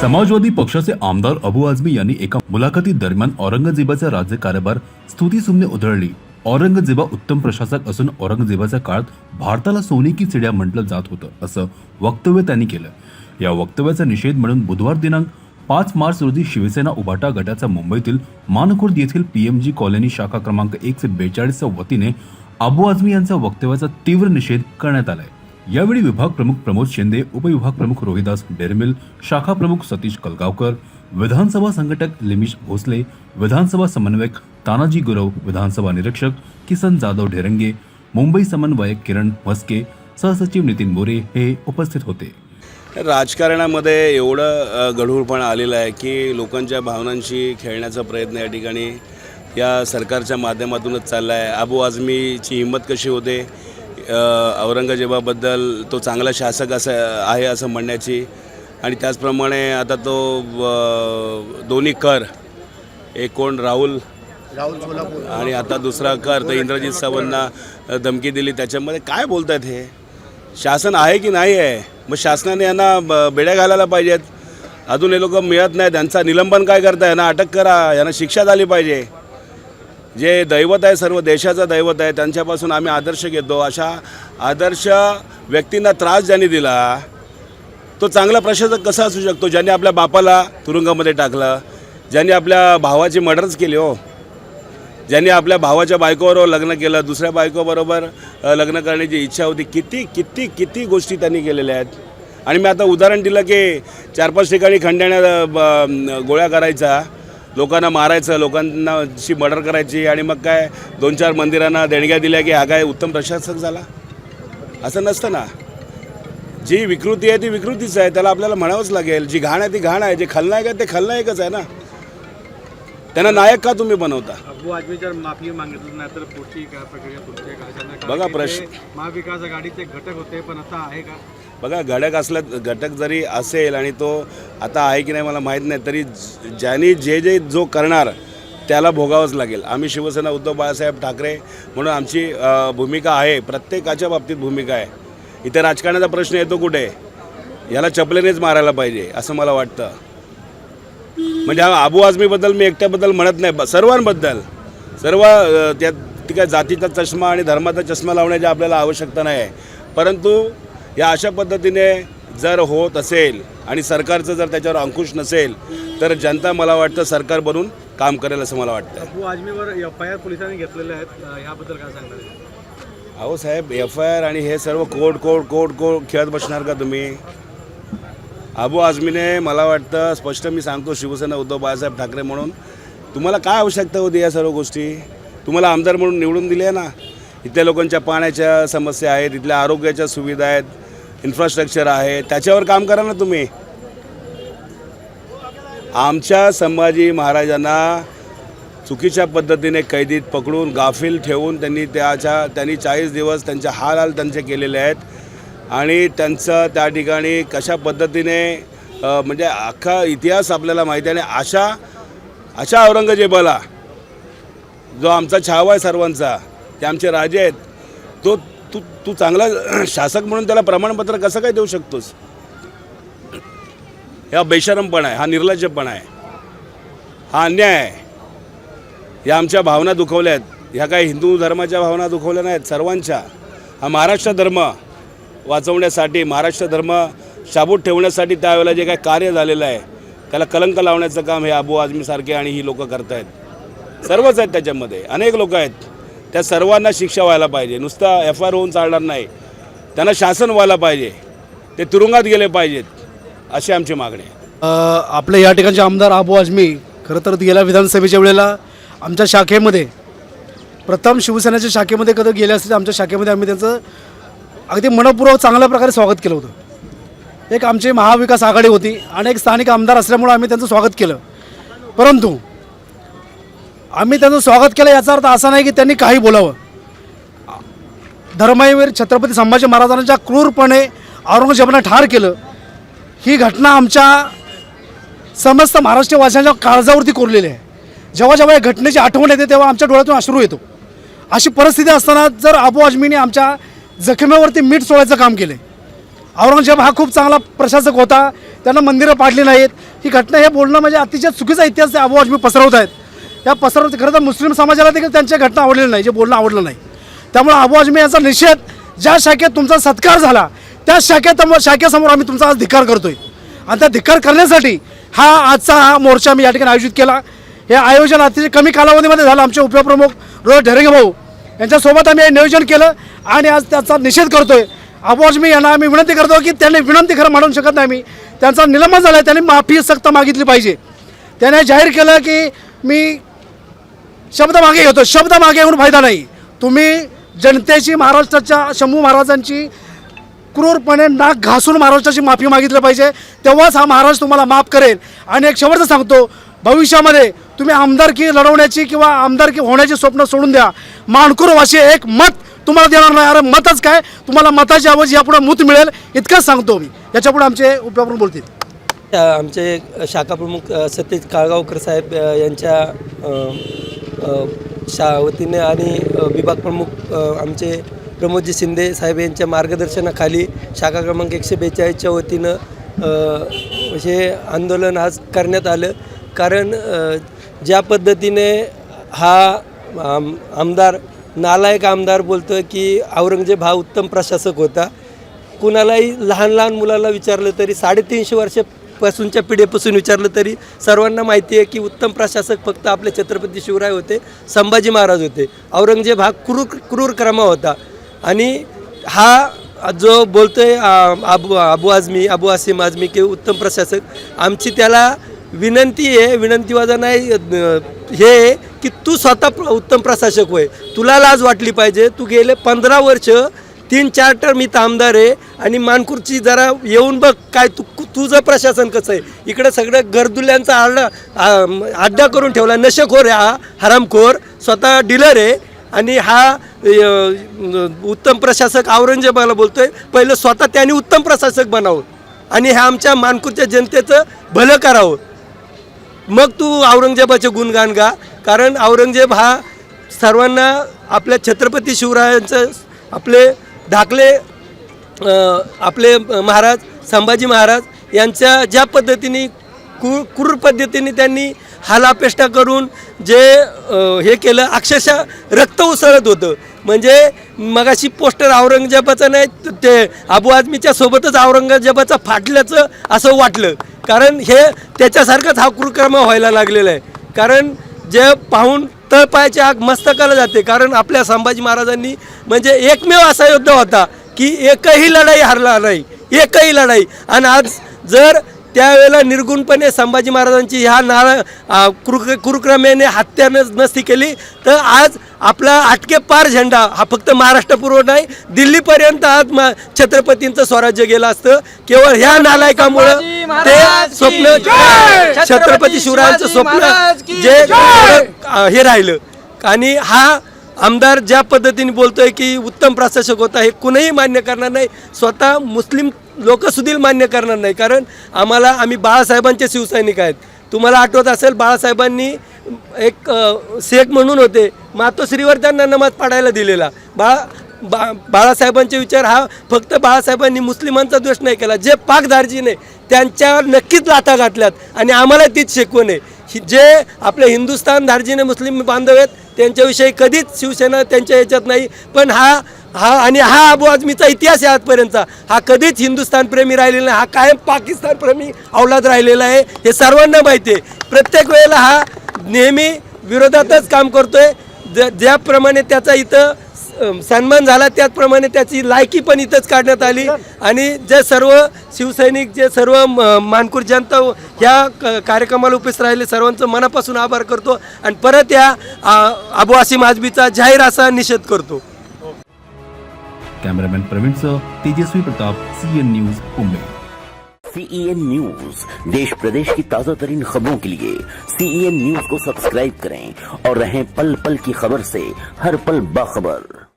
समाजवादी पक्षाचे आमदार अबू आझमी यांनी एका मुलाखतीदरम्यान औरंगजेबाचा राज्यकारभार स्तुतीसुमने उधळली. औरंगजेबा उत्तम प्रशासक असून औरंगजेबाच्या काळात भारताला सोने की चिड्या म्हटलं जात होतं असं वक्तव्य त्यांनी केलं. या वक्तव्याचा निषेध म्हणून बुधवार दिनांक पाच मार्च रोजी शिवसेना उभाटा गटाचा मुंबईतील मानखुर्द येथील पीएमजी कॉलनी शाखा क्रमांक एकशे बेचाळीसच्या वतीने अबू आझमी यांच्या वक्तव्याचा तीव्र निषेध करण्यात आलाय. यावेळी विभाग प्रमुख प्रमोद शिंदे उपविभाग प्रमुख रोहिदास डेरमिल शाखा प्रमुख सतीश कलगावकर विधानसभा संघटक लिमिश भोसले विधानसभा समन्वयक तानाजी गुरव विधानसभा निरीक्षक किसन जाधव ढेरंगे मुंबई समन्वयक किरण म्हस्के सहसचिव नितीन मोरे हे उपस्थित होते. राजकारणामध्ये एवढं गढूळपण आलेलं आहे की लोकांच्या भावनांशी खेळण्याचा प्रयत्न या ठिकाणी या सरकारच्या माध्यमातूनच चालला आहे अबू आझमीची हिंमत कशी होते? औरंगजेबाबद्दल तो चांगला शासक असं आहे असं म्हणण्याची. आणि त्याचप्रमाणे आता तो दोन्ही कर एक कोण राहुल आणि आता दुसरा कर तर इंद्रजित सावंतना धमकी दिली. त्याच्यामध्ये काय बोलतात हे? शासन आहे की नाही आहे? मग शासनाने यांना ब- बेड्या घालायला पाहिजेत. अजून हे लोक मिळत नाही त्यांचा निलंबन काय करता यांना अटक करा. यांना शिक्षा झाली पाहिजे. जे दैवत आहे सर्व देशाचं दैवत आहे त्यांच्यापासून आम्ही आदर्श घेतो. अशा आदर्श व्यक्तींना त्रास ज्यांनी दिला तो चांगला प्रशासक कसा असू शकतो? ज्यांनी आपल्या बापाला तुरुंगामध्ये टाकलं ज्यांनी आपल्या भावाची मर्डर्स केली हो. ज्यांनी आपल्या भावाच्या बायकोबरोबर लग्न केलं दुसऱ्या बायकोबरोबर लग्न करण्याची इच्छा होती. किती किती किती गोष्टी त्यांनी केलेल्या आहेत. आणि मी आता उदाहरण दिलं की चार पाच ठिकाणी खंड्याण्या ब- गोळ्या करायचा. लोकांना मारायचं लोकांना शी मर्डर करायची आणि मग काय दोन चार मंदिरांना देणग्या दिल्या की हा काय उत्तम प्रशासक झाला? असं नसतं ना. जी विकृती आहे ती विकृतीच आहे. त्याला आपल्याला म्हणावंच लागेल जी घाण आहे ती घाण आहे जे खलनायक आहे ते खलनायकच आहे ना. त्यांना नायक का तुम्ही बनवता? अबू आजमी जर माफी मागितली नाही तर पुढची काय प्रक्रिया पुढची काय? कारण बघा प्रश्न- महाविकास आघाडीचे घटक होते पण आता आहे का? बघा घटक असला घटक जरी असेल आणि तो आता आहे की नाही मला माहीत नाही तरी ज्यानी ज्यांनी जे जे जो करणार त्याला भोगावंच लागेल. आम्ही शिवसेना उद्धव बाळासाहेब ठाकरे म्हणून आमची भूमिका आहे प्रत्येकाच्या बाबतीत भूमिका आहे. इथे राजकारणाचा प्रश्न येतो कुठे? याला चपलेनेच मारायला पाहिजे असं मला वाटतं. म्हणजे हा अबू आझमीबद्दल मी एकट्याबद्दल म्हणत नाही सर्वांबद्दल. सर्व त्या ती काय जातीचा चष्मा आणि धर्माचा चष्मा लावण्याची आपल्याला आवश्यकता नाही. आहे परंतु या अशा पद्धतीने जर होत असेल आणि सरकारचं जर त्याच्यावर अंकुश नसेल तर जनता मला वाटतं सरकार बनून काम करेल असं मला वाटतं आजमीवर एफ आय आर पोलिसांनी घेतलेले आहेत. अं, ह्याबद्दल काय सांगणार? अहो साहेब एफ आय आर आणि हे सर्व कोर्ट कोर्ट कोर्ट कोर्ट खेळत बसणार का तुम्ही? अबू आझमीने मला वाटतं स्पष्ट मी सांगतो शिवसेना उद्धव बाळासाहेब ठाकरे म्हणून. तुम्हाला काय आवश्यकता होती या सर्व गोष्टी? तुम्हाला आमदार म्हणून निवडून दिले ना? इथल्या लोकांच्या पाण्याच्या समस्या आहेत इथल्या आरोग्याच्या सुविधा आहेत इन्फ्रास्ट्रक्चर आहे. त्याच्यावर काम करा ना तुम्ही. आमच्या संभाजी महाराजांना चुकीच्या पद्धतीने कैदीत पकडून गाफील ठेवून त्यांनी त्याच्या त्यांनी चाळीस दिवस त्यांचे हाल हाल त्यांचे केलेले आहेत. आणि त्यांचं त्या ठिकाणी कशा पद्धतीने म्हणजे अख्खा इतिहास आपल्याला माहिती आहे आणि अशा अशा औरंगजेबाला जो आमचा छावा आहे सर्वांचा ते आमचे राजे आहेत तो तू तू चांगला शासक म्हणून त्याला प्रमाणपत्र कसं काय देऊ शकतोस? हा बेशरमपणा आहे हा निर्लज्जपणा आहे हा अन्याय आहे. या आमच्या भावना दुखवल्या आहेत ह्या काही हिंदू धर्माच्या भावना दुखवल्या नाहीत सर्वांच्या. हा महाराष्ट्र धर्म वाचवण्यासाठी महाराष्ट्र धर्म शाबूत ठेवण्यासाठी त्यावेळेला जे काही कार्य झालेलं आहे त्याला कलंक लावण्याचं काम हे अबू आजमीसारखे आणि ही लोकं करत आहेत सर्वच आहेत त्याच्यामध्ये अनेक लोक आहेत. त्या सर्वांना शिक्षा व्हायला पाहिजे. नुसता एफ आर होऊन चालणार नाही. त्यांना शासन व्हायला पाहिजे. ते तुरुंगात गेले पाहिजेत अशी आमची मागणी आहे. आपल्या या ठिकाणचे आमदार आबू आजमी खरं तर गेल्या विधानसभेच्या वेळेला आमच्या शाखेमध्ये प्रथम शिवसेनेच्या शाखेमध्ये कधी गेले असते आमच्या शाखेमध्ये आम्ही त्यांचं अगदी मनपूर्वक चांगल्या प्रकारे स्वागत केलं होतं. एक आमची महाविकास आघाडी होती. आणि एक स्थानिक आमदार असल्यामुळं आम्ही त्यांचं स्वागत केलं. परंतु आम्ही त्यांचं स्वागत केलं याचा अर्थ असा नाही की त्यांनी काही बोलावं. धर्मवीर छत्रपती संभाजी महाराजांच्या क्रूरपणे औरंगजेबानं ठार केलं. ही घटना आमच्या समस्त महाराष्ट्रवासियांच्या काळजावरती कोरलेली आहे. जेव्हा जेव्हा या घटनेची आठवण येते तेव्हा आमच्या डोळ्यातून अश्रू येतो. अशी परिस्थिती असताना जर अबू आजमीने आमच्या जखमेवरती मीठ सोडायचं काम केलं. औरंगजेब हा खूप चांगला प्रशासक होता त्यांना मंदिरं पाडली नाहीत. ही घटना हे बोलणं म्हणजे अतिशय चुकीचा इतिहास ते अबू आजमी पसरवत आहेत या पसरवते खरं तर मुस्लिम समाजाला देखील त्यांच्या घटना आवडलेली नाही जे बोलणं आवडलं नाही. त्यामुळे अबू आजमी यांचा निषेध ज्या शाखेत तुमचा सत्कार झाला त्या शाखेत शाखेसमोर आम्ही तुमचा आज धिक्कार करतोय. आणि त्या धिक्कार करण्यासाठी हा आजचा हा मोर्चा मी या ठिकाणी आयोजित केला. हे आयोजन अतिशय कमी कालावधीमध्ये झालं. आमचे उपप्रमुख रोहित ढेरेगे भाऊ यांच्यासोबत आम्ही हे नियोजन केलं आणि आज त्याचा निषेध करतोय. अबू आजमी यांना आम्ही विनंती करतो की त्यांनी विनंती खरं म्हणू शकत नाही मी त्यांचा निलंबन झाला आहे त्यांनी माफी सक्त मागितली पाहिजे. त्याने जाहीर केलं की मी शब्द मागे घेतो. शब्द मागे घेऊन फायदा नाही. तुम्ही जनतेची महाराष्ट्राच्या शंभू महाराजांची क्रूरपणे नाक घासून महाराष्ट्राची माफी मागितली पाहिजे. तेव्हाच हा महाराज तुम्हाला माफ करेल. आणि एक शेवटचं सांगतो. भविष्यामध्ये तुम्ही आमदारकी लढवण्याची किंवा आमदारकी होण्याची स्वप्न सोडून द्या. माणकुरवाशी एक मत तुम्हाला देणार नाही. अरे मतच काय? तुम्हाला मताची आवाज यापुढे मूत मिळेल. इतकंच सांगतो मी. याच्यापुढे आमचे उपयावरून बोलतील. आमचे शाखाप्रमुख सतीश काळगावकर साहेब यांच्या शा वतीने आणि विभाग प्रमुख आमचे प्रमोदजी शिंदे साहेब यांच्या मार्गदर्शनाखाली शाखा क्रमांक एकशे बेचाळीसच्या वतीनं असे म्हणजे हे आंदोलन आज करण्यात आलं. कारण ज्या पद्धतीने हा आम आमदार नालायक आमदार बोलतो की औरंगजेब हा उत्तम प्रशासक होता. कुणालाही लहान लहान मुलाला विचारलं तरी साडेतीनशे पासूनच्या पिढीपासून विचारलं तरी सर्वांना माहिती आहे की उत्तम प्रशासक फक्त आपले छत्रपती शिवराय होते संभाजी महाराज होते. औरंगजेब हा क्रूर क्रूर क्रमा होता. आणि हा जो बोलतोय आहे अबू अबू आझमी अबू आसिम आझमी किंवा उत्तम प्रशासक आमची त्याला विनंती आहे विनंतीवाजा नाही हे आहे की तू स्वतः प्र- उत्तम प्रशासक होय. तुला लाज वाटली पाहिजे तू गेले पंधरा वर्ष तीन चार टर्म इथं आमदार आहे आणि मानपूरची जरा येऊन बघ काय तू तुझं प्रशासन कसं आहे. इकडं सगळं गरदुल्यांचा आडा अड्डा करून ठेवला. नशेखोर आहे हा हरामखोर. स्वतः डीलर आहे आणि हा उत्तम प्रशासक औरंगजेबाला बोलतोय. पहिलं स्वतः त्याने उत्तम प्रशासक बनावं आणि ह्या आमच्या मानपूरच्या जनतेचं भलं करावं. मग तू औरंगजेबाचे गुणगान गा. कारण औरंगजेब हा सर्वांना आपल्या छत्रपती शिवरायांचं आपले धाकले आपले महाराज संभाजी महाराज यांच्या ज्या पद्धतीने क्रू क्रूर पद्धतीने त्यांनी हालापेष्टा करून जे हे केलं अक्षरशः रक्त उसळत होतं. म्हणजे मगाशी पोस्टर औरंगजेबाचं नाही ते अबू आजमीच्या सोबतच औरंगजेबाचं फाटल्याचं असं वाटलं. कारण हे त्याच्यासारखंच हा कुरक्रम व्हायला लागलेला आहे. कारण जे पाहून तळपायाची आग मस्तकाला जाते. कारण आपल्या संभाजी महाराजांनी म्हणजे एकमेव असा योद्धा होता की एकही लढाई हरला नाही. एकही लढाई. आणि आज जर त्यावेळेला निर्गुणपणे संभाजी महाराजांची ह्या नाळ कुरुक कुरुक्रमेने हत्या नसती केली तर आज आपला आटके पार झेंडा हा फक्त महाराष्ट्रपूर्व नाही दिल्लीपर्यंत आज म छत्रपतींचं स्वराज्य गेलं असतं. केवळ ह्या नालायकामुळं ते स्वप्न छत्रपती शिवरायांचं स्वप्न जे हे राहिलं. आणि हा आमदार ज्या पद्धतीने बोलतोय की उत्तम प्रशासक होता हे कुणीही मान्य करणार नाही. स्वतः मुस्लिम लोक सुद्धा मान्य करणार नाही. कारण आम्हाला आम्ही बाळासाहेबांचे शिवसैनिक आहेत. तुम्हाला आठवत असेल बाळासाहेबांनी एक शेख म्हणून होते. मातोश्रीवर त्यांना नमाज पाडायला दिलेला. बाळा बा बाळासाहेबांचे विचार हा फक्त बाळासाहेबांनी मुस्लिमांचा द्वेष नाही केला. जे पाकधारजीने त्यांच्यावर नक्कीच लाथा घातल्यात आणि आम्हाला तीच शिकवण आहे जे आपले हिंदुस्थान धार्जीने मुस्लिम बांधव आहेत त्यांच्याविषयी कधीच शिवसेना त्यांच्या याच्यात नाही पण हा हा आणि हा अबू आजमीचा इतिहास आहे आजपर्यंतचा. हा कधीच हिंदुस्थान प्रेमी राहिलेला नाही हा कायम पाकिस्तान प्रेमी अवलाद राहिलेला आहे हे सर्वांना माहिती आहे. प्रत्येक वेळेला हा नेहमी विरोधातच काम करतोय. ज ज्याप्रमाणे त्याचा इथं सन्मान झाला त्याचप्रमाणे त्याची लायकी पण इथंच काढण्यात आली. आणि जे सर्व शिवसैनिक जे सर्व मानकूर जनता ह्या कार्यक्रमाला उपस्थित राहिले सर्वांचं मनापासून आभार करतो. आणि परत या आ, अबू आसिम आजबीचा जाहीर असा निषेध करतो. Cameraman प्रवीणसह Tejaswi Pratap CN news Mumbai CEN news देश प्रदेश की ताजा तरीन खबरों के लिए सीईएन न्यूज को सब्सक्राइब करें और रहें पल पल की खबर से हर पल बाखबर।